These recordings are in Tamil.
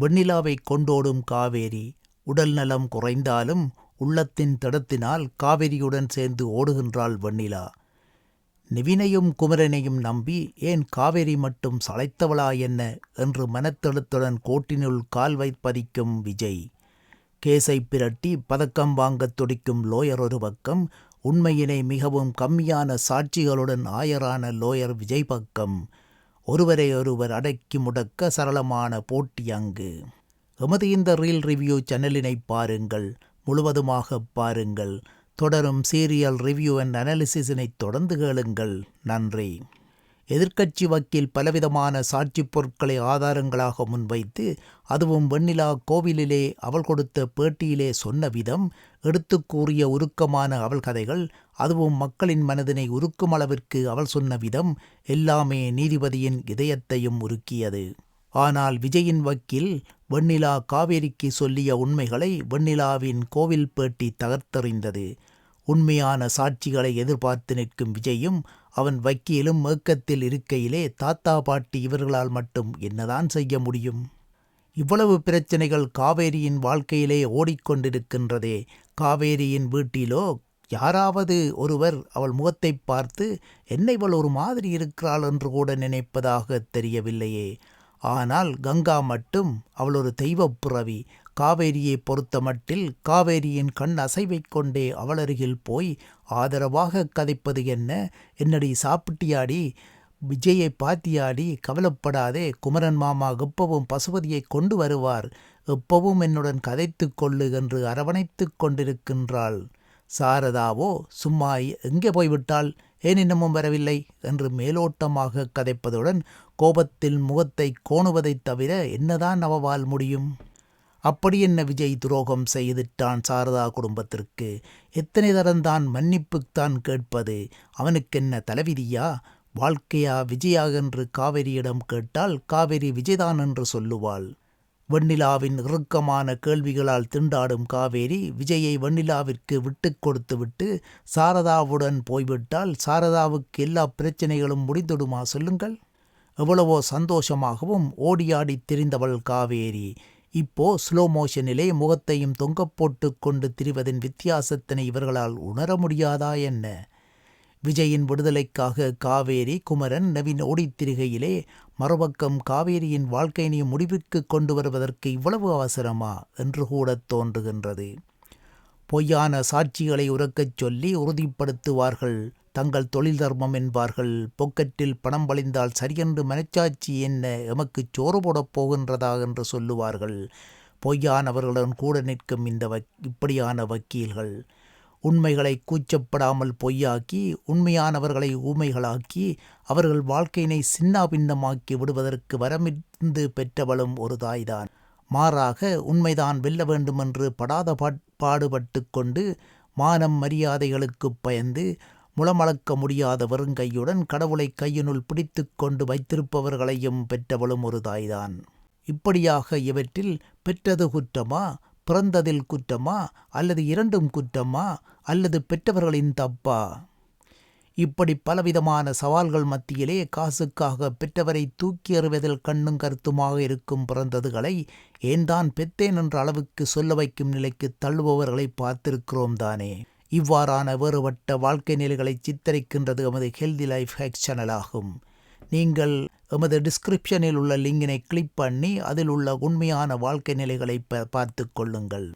வெண்ணிலாவை கொண்டோடும் காவேரி. உடல் நலம் குறைந்தாலும் உள்ளத்தின் திடத்தினால் காவேரியுடன் சேர்ந்து ஓடுகின்றாள் வெண்ணிலா. நிவினையும் குமரனையும் நம்பி ஏன் காவேரி மட்டும் சளைத்தவளா என்ன என்று மனத்தெழுத்துடன் கோட்டினுள் கால் வைப்பதிக்கும் விஜய். கேஸை பிரட்டி பதக்கம் வாங்கத் துடிக்கும் லோயர் ஒரு பக்கம் உண்மையினை மிகவும் கம்மியான சாட்சிகளுடன் ஆயரான லோயர் விஜய் பக்கம். ஒருவரை ஒருவர் அடக்கி முடக்க சரளமான போட்டி அங்கு. எமது இந்த ரீல் ரிவ்யூ சேனலினை பாருங்கள் முழுவதுமாக பாருங்கள். தொடரும் சீரியல் ரிவ்யூ அண்ட் அனாலிசிஸினை தொடர்ந்து கேளுங்கள். நன்றி. எதிர்க்கட்சி வக்கீல் பலவிதமான சாட்சிப் பொருட்களை ஆதாரங்களாக முன்வைத்து அதுவும் வெண்ணிலா கோவிலிலே அவள் கொடுத்த பேட்டியிலே சொன்ன விதம் எடுத்து கூறிய உருக்கமான அவள் கதைகள் அதுவும் மக்களின் மனதினை உருக்கும் அளவிற்கு அவள் சொன்ன விதம் எல்லாமே நீதிபதியின் இதயத்தையும் உருக்கியது. ஆனால் விஜயின் வக்கீல் வெண்ணிலா காவேரிக்கு சொல்லிய உண்மைகளை வெண்ணிலாவின் கோவில் பேட்டி தகர்த்தெறிந்தது. உண்மையான சாட்சிகளை எதிர்பார்த்து நிற்கும் விஜயும் அவன் வக்கீலும் ஏக்கத்தில் இருக்கையிலே தாத்தா பாட்டி இவர்களால் மட்டும் என்னதான் செய்ய முடியும்? இவ்வளவு பிரச்சனைகள் காவேரியின் வாழ்க்கையிலே ஓடிக்கொண்டிருக்கின்றதே. காவேரியின் வீட்டிலோ யாராவது ஒருவர் அவள் முகத்தை பார்த்து என்ன இவள் ஒரு மாதிரி இருக்கிறாள் என்று கூட நினைப்பதாக தெரியவில்லையே. ஆனால் கங்கா மட்டும் அவள் ஒரு தெய்வப் பிறவி காவேரியை பொறுத்தமட்டில் காவேரியின் கண் அசைவைக் கொண்டே அவளருகில் போய் ஆதரவாக கதைப்பது என்ன? என்னடி சாப்பிட்டியாடி? விஜயை பாத்தியாடி? கவலைப்படாதே குமரன் மாமா எப்பவும் பசுபதியை கொண்டு வருவார். எப்பவும் என்னுடன் கதைத்து கொள்ளு என்று அரவணைத்துக் கொண்டிருக்கின்றாள். சாரதாவோ சும்மா எங்கே போய்விட்டாள்? ஏன் இன்னமும் வரவில்லை? என்று மேலோட்டமாக கதைப்பதுடன் கோபத்தில் முகத்தை கோணுவதைத் தவிர என்னதான் அவவால் முடியும்? அப்படி என்ன விஜய் துரோகம் செய்துட்டான் சாரதா குடும்பத்திற்கு? எத்தனை தரம் தான் மன்னிப்புத்தான் கேட்பது? அவனுக்கென்ன தலைவிதியா? வாழ்க்கையா விஜயா என்று காவேரியிடம் கேட்டால் காவேரி விஜய்தான் என்று சொல்லுவாள். வெண்ணிலாவின் இறுக்கமான கேள்விகளால் திண்டாடும் காவேரி விஜயை வெண்ணிலாவிற்கு விட்டு கொடுத்துவிட்டு சாரதாவுடன் போய்விட்டால் சாரதாவுக்கு எல்லா பிரச்சனைகளும் முடிந்துடுமா சொல்லுங்கள்? எவ்வளவோ சந்தோஷமாகவும் ஓடியாடி திரிந்தவள் காவேரி. இப்போ ஸ்லோ மோஷனிலே முகத்தையும் தொங்க போட்டு கொண்டு திரிவதின் வித்தியாசத்தினை இவர்களால் உணர முடியாதா என்ன? விஜயின் விடுதலைக்காக காவேரி குமரன் நவீன் ஓடித்திரிகையிலே மறுபக்கம் காவேரியின் வாழ்க்கையினை முடிவுக்கு கொண்டு வருவதற்கு இவ்வளவு அவசரமா? என்று கூட தோன்றுகின்றது. பொய்யான சாட்சிகளை உறக்கச் சொல்லி உறுதிப்படுத்துவார்கள் தங்கள் தொழில் தர்மம் என்பார்கள். பொக்கெட்டில் பணம் வழிந்தால் சரியென்று மனச்சாட்சி என்ன? எமக்கு சோறு போடப் போகின்றதா என்று சொல்லுவார்கள். பொய்யானவர்களுடன் கூட நிற்கும் இந்த வக் இப்படியான வக்கீல்கள். உண்மைகளை கூச்சப்படாமல் பொய்யாக்கி உண்மையானவர்களை ஊமைகளாக்கி அவர்கள் வாழ்க்கையினை சின்னாபின்னமாக்கி விடுவதற்கு வரமிருந்து பெற்றவளும் ஒரு தாய்தான். மாறாக உண்மைதான் வெல்ல வேண்டுமென்று படாத பாடுபட்டு கொண்டு மானம் மரியாதைகளுக்குப் பயந்து முளமளக்க முடியாத வெறுங்கையுடன் கடவுளை கையினுள் பிடித்து கொண்டு வைத்திருப்பவர்களையும் பெற்றவளும் ஒரு தாய்தான். இப்படியாக இவற்றில் பெற்றது குற்றமா பிறந்ததில் குற்றமா அல்லது இரண்டும் குற்றமா அல்லது பெற்றவர்களின் தப்பா? இப்படி பலவிதமான சவால்கள் மத்தியிலே காசுக்காக பெற்றவரை தூக்கி எறிவதில் கண்ணும் கருத்துமாக இருக்கும் பிறந்ததுகளை ஏன்தான் பெத்தேன் என்ற அளவுக்கு சொல்ல வைக்கும் நிலைக்கு தள்ளுபவர்களை பார்த்திருக்கிறோம் தானே? இவ்வாறான வேறுபட்ட வாழ்க்கை நிலைகளை சித்தரிக்கின்றது எமது ஹெல்தி லைஃப் ஹேக் சேனலாகும் நீங்கள் எமது டிஸ்கிரிப்ஷனில் உள்ள லிங்கினை கிளிக் பண்ணி அதில் உள்ள உண்மையான வாழ்க்கை நிலைகளை பார்த்து கொள்ளுங்கள்.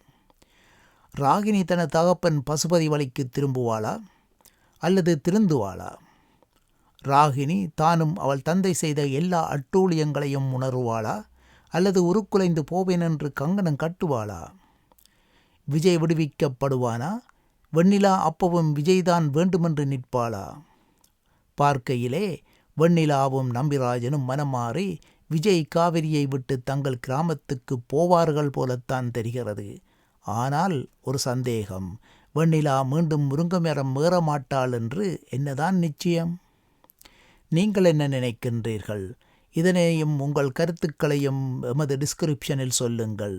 ராகினி தன தகப்பன் பசுபதி வழிக்கு திரும்புவாளா? அல்லது திருந்துவாளா? ராகினி தானும் அவள் தந்தை செய்த எல்லா அட்டூழியங்களையும் உணருவாளா? அல்லது உருக்குலைந்து போவேன் என்று கங்கணம் கட்டுவாளா? விஜய் விடுவிக்கப்படுவானா? வெண்ணிலா அப்பவும் விஜய்தான் வேண்டுமென்று நிற்பாளா? பார்க்கையிலே வெண்ணிலாவும் நம்பிராஜனும் மனமாறி விஜய் காவிரியை விட்டு தங்கள் கிராமத்துக்கு போவார்கள் போலத்தான் தெரிகிறது. ஆனால் ஒரு சந்தேகம் வெண்ணிலா மீண்டும் முருங்கமரம் ஏற மாட்டாள் என்று என்னதான் நிச்சயம்? நீங்கள் என்ன நினைக்கின்றீர்கள்? இதனையும் உங்கள் கருத்துக்களையும் எமது டிஸ்கிரிப்ஷனில் சொல்லுங்கள்.